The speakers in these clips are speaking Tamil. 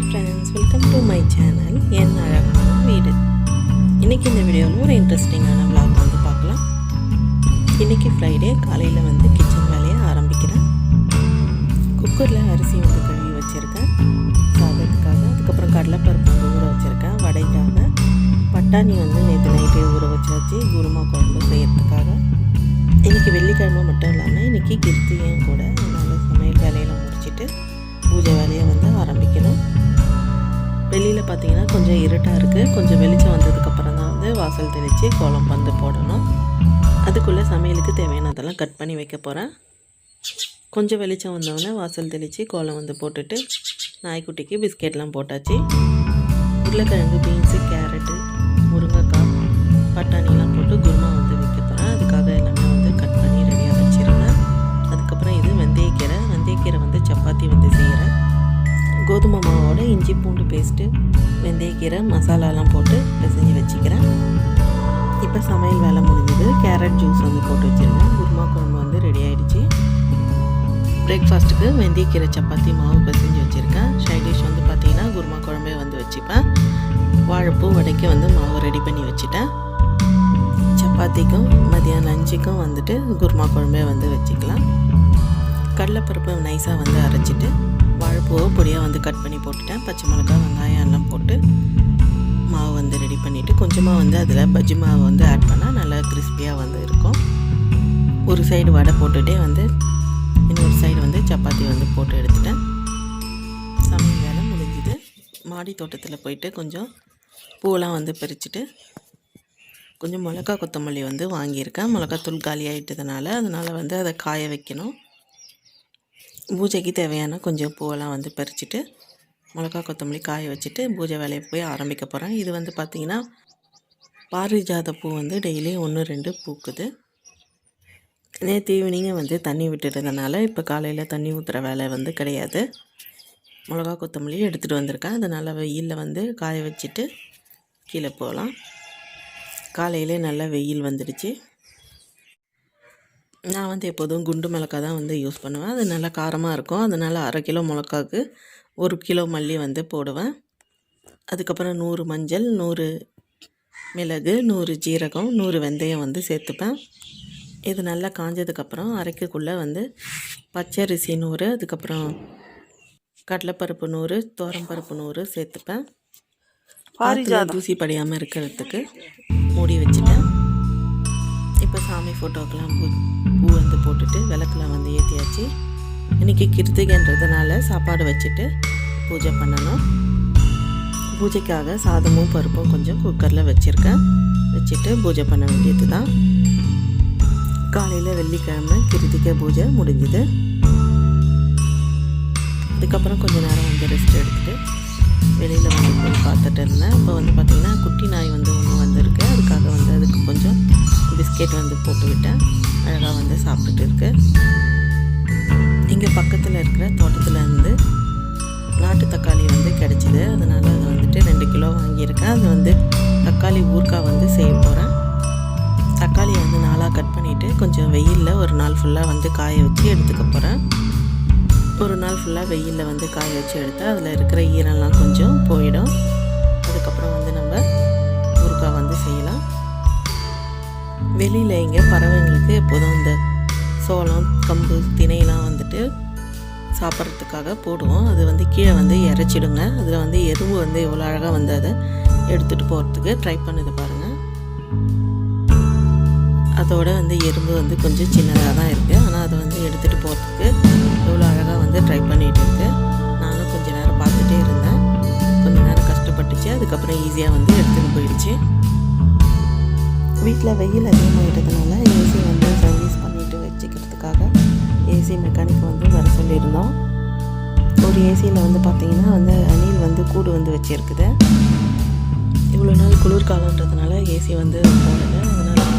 Hi friends welcome to my channel என் அழகான வீடு. இன்றைக்கி இந்த வீடியோவில் ஒரு இன்ட்ரெஸ்டிங்கான விளாக் வந்து பார்க்கலாம். இன்றைக்கி ஃப்ரைடே காலையில் வந்து கிச்சன் வேலையை ஆரம்பிக்கிறேன். குக்கரில் அரிசி வந்து கழுவி வச்சுருக்கேன். சாதத்துக்காக அதுக்கப்புறம் கடலைப்பருப்பு வந்து ஊற வச்சுருக்கேன். வடைக்காக பட்டாணி வந்து நேற்று நைட்டே ஊற வச்சாச்சு. குருமா குழம்பு செய்யறதுக்காக. இன்றைக்கி வெள்ளிக்கிழமை மட்டும் இல்லாமல் இன்றைக்கி கிருத்தியும் கூட அதனால் சமையல் வேலையில் முடிச்சுட்டு பூஜை வேலையை பார்த்தீங்கன்னா கொஞ்சம் இருட்டாக இருக்குது கொஞ்சம் வெளிச்சம் வந்ததுக்கப்புறம் தான் வந்து வாசல் தெளித்து கோலம் வந்து போடணும். அதுக்குள்ளே சமையலுக்கு தேவையானதெல்லாம் கட் பண்ணி வைக்க போகிறேன் கொஞ்சம் வெளிச்சம் வந்தவொடனே வாசல் தெளித்து கோலம் வந்து போட்டுட்டு நாய்க்குட்டிக்கு பிஸ்கெட்லாம் போட்டாச்சு. உருளைக்கிழங்கு பீன்ஸு கேரட்டு முருங்கைக்காய் பட்டாணிலாம் போட்டு குருமா வந்து கோதுமை மாவோட இஞ்சி பூண்டு பேஸ்ட்டு வெந்தயக்கீரை மசாலாலாம் போட்டு பிசைஞ்சு வச்சுக்கிறேன். இப்போ சமையல் வேலை முடிஞ்சது. கேரட் ஜூஸ் வந்து போட்டு வச்சுருக்கேன். குருமா குழம்பு வந்து ரெடி ஆகிடுச்சி பிரேக்ஃபாஸ்ட்டுக்கு வெந்தயக்கீரை சப்பாத்தி மாவு பிசைஞ்சு வச்சுருக்கேன். சைட் டிஷ் வந்து பார்த்திங்கன்னா குருமா குழம்பே வந்து வச்சுப்பேன். வாழைப்பூ வடைக்கு வந்து மாவு ரெடி பண்ணி வச்சுட்டேன். சப்பாத்திக்கும் மதியம் லஞ்சுக்கும் வந்துட்டு குருமா குழம்பே வந்து வச்சுக்கலாம். கடலைப்பருப்பு நைஸாக வந்து அரைச்சிட்டு வாழைப்பூவை பொடியாக வந்து கட் பண்ணி போட்டுட்டேன். பச்சை மிளகா வெங்காயம் எல்லாம் போட்டு மாவு வந்து ரெடி பண்ணிவிட்டு கொஞ்சமாக வந்து அதில் பஜ்ஜி மாவு வந்து ஆட் பண்ணால் நல்லா கிறிஸ்பியாக வந்து இருக்கும். ஒரு சைடு வடை போட்டுகிட்டே வந்து இன்னொரு சைடு வந்து சப்பாத்தி வந்து போட்டு எடுத்துட்டேன். சமையல் வேலை முடிஞ்சுது. மாடி தோட்டத்தில் போயிட்டு கொஞ்சம் பூவெல்லாம் வந்து பறிச்சுட்டு கொஞ்சம் மிளகா கொத்தமல்லி வந்து வாங்கியிருக்கேன். மிளகாத்தூள் காலி ஆகிட்டதுனால அதனால் வந்து அதை காய வைக்கணும். பூஜைக்கு தேவையான கொஞ்சம் பூவெல்லாம் வந்து பறிச்சுட்டு மிளகா கொத்தமல்லி காய வச்சுட்டு பூஜை வேலையை போய் ஆரம்பிக்க போகிறேன் இது வந்து பார்த்திங்கன்னா பாரிஜாத பூ வந்து டெய்லி ஒன்று ரெண்டு பூக்குது. நேற்று ஈவினிங்கே வந்து தண்ணி விட்டுறதுனால இப்போ காலையில் தண்ணி ஊற்றுற வேலை வந்து கிடையாது. மிளகா கொத்தமல்லி எடுத்துகிட்டு வந்திருக்கேன். அதனால் வெயிலில் வந்து காய வச்சுட்டு கீழே போகலாம். காலையிலே நல்லா வெயில் வந்துடுச்சு. நான் வந்து எப்போதும் குண்டு மிளகா தான் வந்து யூஸ் பண்ணுவேன். அது நல்லா காரமாக இருக்கும். அதனால் அரை கிலோ மிளகாக்கு ஒரு கிலோ மல்லி வந்து போடுவேன். அதுக்கப்புறம் நூறு மஞ்சள் நூறு மிளகு நூறு ஜீரகம் நூறு வெந்தயம் வந்து சேர்த்துப்பேன். இது நல்லா காஞ்சதுக்கப்புறம் அரைக்கக்குள்ளே வந்து பச்சரிசி நூறு அதுக்கப்புறம் கடலைப்பருப்பு நூறு பருப்பு நூறு சேர்த்துப்பேன். தூசி படியாமல் இருக்கிறதுக்கு மூடி வச்சுட்டேன். இப்போ சாமி ஃபோட்டோக்கெல்லாம் பூ வந்து போட்டுட்டு விளக்கெலாம் வந்து ஏற்றியாச்சு இன்றைக்கி கிருத்திகைன்றதுனால சாப்பாடு வச்சுட்டு பூஜை பண்ணணும். பூஜைக்காக சாதமும் பருப்பும் கொஞ்சம் குக்கரில் வச்சுருக்கேன். வச்சுட்டு பூஜை பண்ண வேண்டியது தான் காலையில் வெள்ளிக்கிழமை கிருத்திகை பூஜை முடிஞ்சுது. அதுக்கப்புறம் கொஞ்ச நேரம் வந்து ரெஸ்ட் எடுத்துகிட்டு வெளியில் வந்து போய் பார்த்துட்டு இருந்தேன். அப்போ வந்து பார்த்திங்கன்னா குட்டி நாய் வந்து ஒன்று வந்திருக்கு. அதுக்காக வந்து அதுக்கு கொஞ்சம் பிஸ்கெட் வந்து போட்டுக்கிட்டேன் அழகாக வந்து சாப்பிட்டுட்டு இருக்கு. இங்கே பக்கத்தில் இருக்கிற தோட்டத்தில் இருந்து நாட்டு தக்காளி வந்து கிடச்சிது. அதனால் அதை வந்துட்டு ரெண்டு கிலோ வாங்கியிருக்கேன். அது வந்து தக்காளி ஊறுக்காய் வந்து செய்ய போகிறேன் தக்காளியை வந்து நாளாக கட் பண்ணிவிட்டு கொஞ்சம் வெயிலில் ஒரு நாள் ஃபுல்லாக வந்து காய வச்சு எடுத்துக்க போகிறேன் ஒரு நாள் ஃபுல்லாக வெயிலில் வந்து காய வச்சு எடுத்தால் அதில் இருக்கிற ஈரம்லாம் கொஞ்சம் போயிடும். அதுக்கப்புறம் வெளியில் இங்கே பறவைங்களுக்கு எப்போதும் இந்த சோளம் கம்பு திணையெல்லாம் வந்துட்டு சாப்பிட்றதுக்காக போடுவோம். அது வந்து கீழே வந்து இறைச்சிடுங்க. அதில் வந்து எருவு வந்து எவ்வளோ அழகாக வந்து அதை எடுத்துகிட்டு போகிறதுக்கு ட்ரை பண்ணுது பாருங்கள் அதோட வந்து எறும்பு வந்து கொஞ்சம் சின்னதாக தான் இருக்குது ஆனால் அதை வந்து எடுத்துகிட்டு போகிறதுக்கு எவ்வளோ அழகாக வந்து ட்ரை பண்ணிகிட்டு இருக்கு. நானும் கொஞ்ச நேரம் பார்த்துட்டே இருந்தேன். கொஞ்ச நேரம் கஷ்டப்பட்டுச்சு. அதுக்கப்புறம் ஈஸியாக வந்து எடுத்துகிட்டு போயிடுச்சு. வீட்டில் வெயில் அதிகமாகிட்டதுனால ஏசி வந்து சர்வீஸ் பண்ணிட்டு வச்சுக்கிறதுக்காக ஏசி மெக்கானிக் வந்து வர சொல்லியிருந்தோம். ஒரு ஏசியில் வந்து பார்த்திங்கன்னா வந்து அணில் வந்து கூடு வந்து வச்சுருக்குது. இவ்வளோ நாள் குளிர்காலன்றதுனால ஏசி வந்து போடல. அதனால்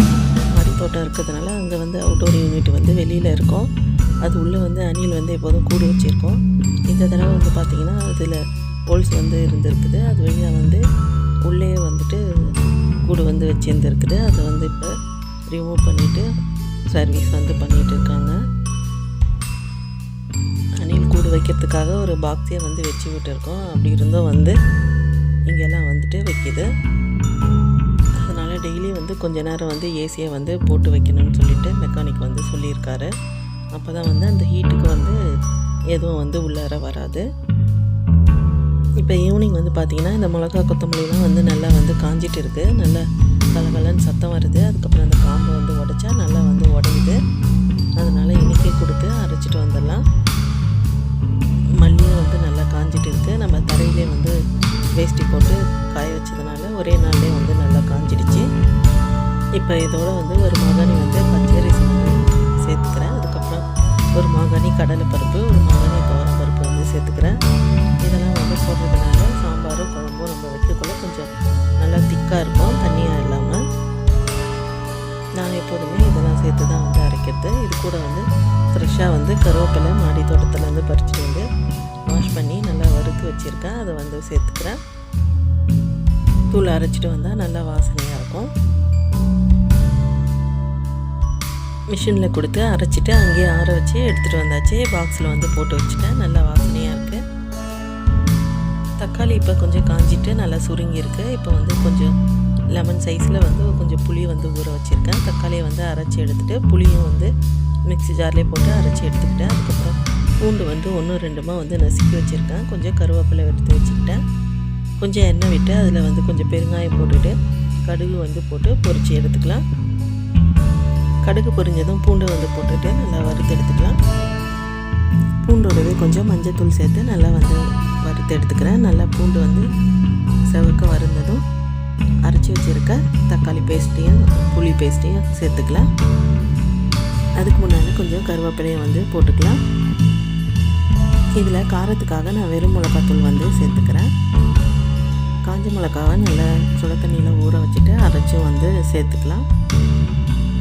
மடித்தோட்டம் இருக்கிறதுனால அங்கே வந்து அவுட்டோர் யூனிட் வந்து வெளியில் இருக்கும். அது உள்ளே வந்து அணில் வந்து எப்போதும் கூடு வச்சுருக்கோம். இந்த தடவை வந்து பார்த்திங்கன்னா அதில் ஹோல்ஸ் வந்து இருந்திருக்குது. அது வழியாக வந்து உள்ளே வந்துட்டு கூடு வந்து வச்சுருந்துருக்குது. அதை வந்து இப்போ ரிமூவ் பண்ணிவிட்டு சர்வீஸ் வந்து பண்ணிகிட்டு இருக்காங்க அணில் கூடு வைக்கிறதுக்காக ஒரு பாக்ஸே வந்து வச்சு விட்டுருக்கோம். அப்படி இருந்தும் வந்து இங்கெல்லாம் வந்துட்டு வைக்கிது. அதனால் டெய்லி வந்து கொஞ்ச நேரம் வந்து ஏசியை வந்து போட்டு வைக்கணும்னு சொல்லிட்டு மெக்கானிக் வந்து சொல்லியிருக்காரு. அப்போ தான் வந்து அந்த ஹீட்டுக்கு வந்து எதுவும் வந்து உள்ளார வராது. இப்போ ஈவினிங் வந்து பார்த்திங்கன்னா இந்த மிளகா கொத்தமல்லிலாம் வந்து நல்லா வந்து காஞ்சிட்டு இருக்குது நல்லா கலகலன்னு சத்தம் வருது. அதுக்கப்புறம் அந்த காம்பு வந்து உடைச்சா நல்லா வந்து உடையுது. அதனால் இன்றைக்கே கொடுத்து அரைச்சிட்டு வந்துடலாம். மல்லியும் வந்து நல்லா காஞ்சிட்டு இருக்குது நம்ம தரையிலே வந்து வேஷ்டி போட்டு காய வச்சதுனால ஒரே நாள்லேயே வந்து நல்லா காஞ்சிடுச்சு. இப்போ இதோட வந்து ஒரு மாகாணி வந்து பச்சரிசி சேர்த்துக்கிறேன். அதுக்கப்புறம் ஒரு மாகாணி கடலை பருப்பு ஒரு மாகாணி துவரம் பருப்பு வந்து சேர்த்துக்கிறேன். சாம்பார் போடுறதுனால சாம்பாரும் குழம்பும் நம்ம வைக்கக்குள்ள கொஞ்சம் நல்லா திக்காக இருக்கும் தண்ணியாக இல்லாமல் நான் எப்போதுமே இதெல்லாம் சேர்த்து தான் வந்து அரைக்கிறது. இது கூட வந்து ஃப்ரெஷ்ஷாக வந்து கருவேப்பிலை மாடி தோட்டத்துலேருந்து பறிச்சுட்டு வந்து வாஷ் பண்ணி நல்லா வறுத்து வச்சுருக்கேன். அதை வந்து சேர்த்துக்கிறேன். தூள் அரைச்சிட்டு வந்தால் நல்லா வாசனையாக இருக்கும். மிஷினில் கொடுத்து அரைச்சிட்டு அங்கேயே ஆற வச்சு எடுத்துகிட்டு வந்தாச்சு. பாக்ஸில் வந்து போட்டு வச்சுட்டேன். நல்லா வாசனையாக இருக்கும் தக்காளி இப்போ கொஞ்சம் காஞ்சிட்டு நல்லா சுருங்கியிருக்கு. இப்போ வந்து கொஞ்சம் லெமன் சைஸில் வந்து கொஞ்சம் புளி வந்து ஊற வச்சுருக்கேன். தக்காளியை வந்து அரைச்சி எடுத்துகிட்டு புளியும் வந்து மிக்ஸி ஜார்லேயே போட்டு அரைச்சி எடுத்துக்கிட்டேன். அதுக்கப்புறம் பூண்டு வந்து ஒன்று ரெண்டுமா வந்து நசுக்கி வச்சுருக்கேன். கொஞ்சம் கருவேப்பிலை எடுத்து வச்சுக்கிட்டேன். கொஞ்சம் எண்ணெய் விட்டு அதில் வந்து கொஞ்சம் பெருங்காயம் போட்டுட்டு கடுகு வந்து போட்டு பொறிச்சு எடுத்துக்கலாம். கடுகு பொரிஞ்சதும் பூண்டை வந்து போட்டுட்டு நல்லா வறுத்து எடுத்துக்கலாம். பூண்டோடவே கொஞ்சம் மஞ்சள் தூள் சேர்த்து நல்லா வந்து வறுத்து எடுத்துக்கிறேன். நல்லா பூண்டு வந்து செவக்க வறுந்ததும் அரைச்சி வச்சுருக்க தக்காளி பேஸ்ட்டையும் புளி பேஸ்ட்டையும் சேர்த்துக்கலாம். அதுக்கு முன்னாடி கொஞ்சம் கருவேப்பிலையை வந்து போட்டுக்கலாம். இதில் காரத்துக்காக நான் வெறும் மிளகாத்தூள் வந்து சேர்த்துக்கிறேன். காஞ்ச மிளகாவை நல்லா சுட தண்ணியில் ஊற வச்சுட்டு அரைச்சும் வந்து சேர்த்துக்கலாம்.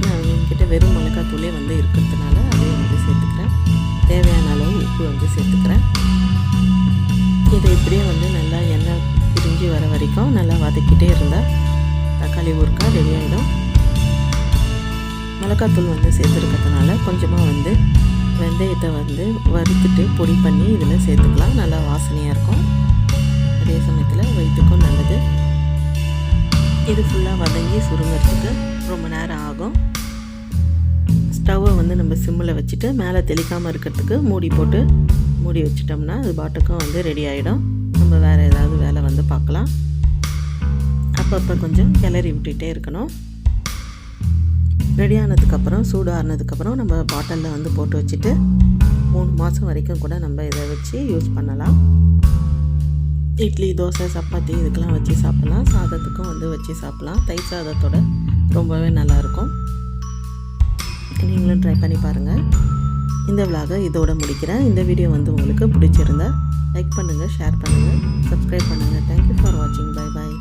நான் என்கிட்ட வெறும் மிளகாத்தூளே வந்து இருக்கிறதுனால அதையும் வந்து சேர்த்துக்கிறேன். தேவையான அளவு உப்பு வந்து சேர்த்துக்கிறேன். இதை இப்படியே வந்து நல்லா எண்ணெய் பிரிஞ்சு வர வரைக்கும் நல்லா வதக்கிட்டே இருந்தால் தக்காளி ஊறுக்கா ரெடி ஆகிடும் மிளகாத்தூள் வந்து சேர்த்துருக்கிறதுனால கொஞ்சமாக வந்து வெந்தயத்தை வந்து வறுத்துட்டு பொடி பண்ணி இதில் சேர்த்துக்கலாம். நல்லா வாசனையாக இருக்கும். அதே சமயத்தில் வயிற்றுக்கும் நல்லது. இது ஃபுல்லாக வதங்கி சுருங்கிறதுக்கு ரொம்ப நேரம் ஆகும். ஸ்டவ்வை வந்து நம்ம சிம்மில் வச்சுட்டு மேலே தெளிக்காமல் இருக்கிறதுக்கு மூடி போட்டு மூடி வச்சிட்டோம்னா அது பாட்டுக்கும் வந்து ரெடி ஆகிடும் நம்ம வேறு ஏதாவது வேலை வந்து பார்க்கலாம். அப்பப்போ கொஞ்சம் கிளறி விட்டுகிட்டே இருக்கணும். ரெடி ஆனதுக்கப்புறம் சூடு ஆறினதுக்கப்புறம் நம்ம பாட்டிலில் வந்து போட்டு வச்சுட்டு மூணு மாதம் வரைக்கும் கூட நம்ம இதை வச்சு யூஸ் பண்ணலாம். இட்லி தோசை சப்பாத்தி இதுக்கெல்லாம் வச்சு சாப்பிட்லாம். சாதத்துக்கும் வந்து வச்சு சாப்பிட்லாம். தயிர் சாதத்தோட ரொம்பவே நல்லாயிருக்கும் நீங்களும் ட்ரை பண்ணி பாருங்கள் இந்த விலாகை இதோட முடிக்கிறேன். இந்த வீடியோ வந்து உங்களுக்கு பிடிச்சிருந்தா லைக் பண்ணுங்கள் ஷேர் பண்ணுங்கள் சப்ஸ்கிரைப் பண்ணுங்கள் தேங்க்யூ ஃபார் வாட்சிங் பை பாய்